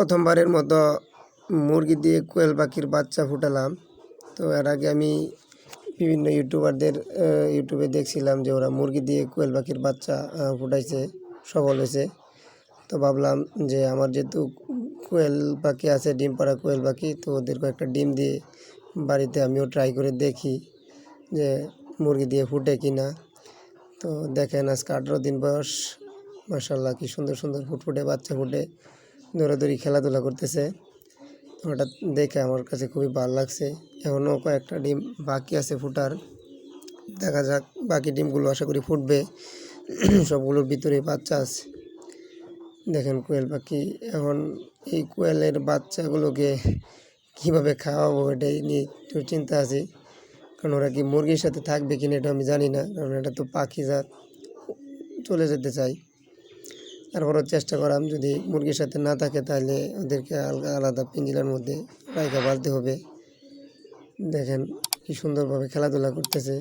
প্রথমবারের মতো মুরগি দিয়ে কোয়েল পাখির বাচ্চা ফুটালাম। তো এর আগে আমি বিভিন্ন ইউটিউবারদের ইউটিউবে দেখছিলাম যে ওরা মুরগি দিয়ে কোয়েল পাখির বাচ্চা ফুটাইছে সফল হয়েছে। তো ভাবলাম যে আমার যেহেতু কোয়েল পাখি আছে, ডিম পাড়া কোয়েল পাখি, তো ওদের কয়েকটা ডিম দিয়ে বাড়িতে আমিও ট্রাই করে দেখি যে মুরগি দিয়ে ফুটে কি না। তো দেখেন আজকে আঠেরো দিন বয়স মাসাল্লাহ কি সুন্দর সুন্দর ফুটফুটে বাচ্চা ফুটে। দৌড়াদৌড়ি, খেলাধুলা করতেছে। ওটা দেখে আমার কাছে খুবই ভালো লাগছে। এখনও কয়েকটা ডিম বাকি আছে ফুটার। দেখা যাক বাকি ডিমগুলো আশা করি ফুটবে। সবগুলোর ভিতরে বাচ্চা আছে। দেখেন কোয়েল পাখি। এখন এই কোয়েলের বাচ্চাগুলোকে কীভাবে খাওয়াবো এটাই নিয়ে একটু চিন্তা আছে। কারণ ওরা কি মুরগির সাথে থাকবে কিনা এটা আমি জানি না। কারণ এটা তো পাখি জাত। চলে যেতে চাই। তারপরও চেষ্টা করাম, যদি মুরগির সাথে না থাকে তাহলে ওদেরকে আলাদা আলাদা পিঞ্জিলার মধ্যে রাইখা বালতে হবে। দেখেন কি সুন্দরভাবে খেলাধুলা করতেছে।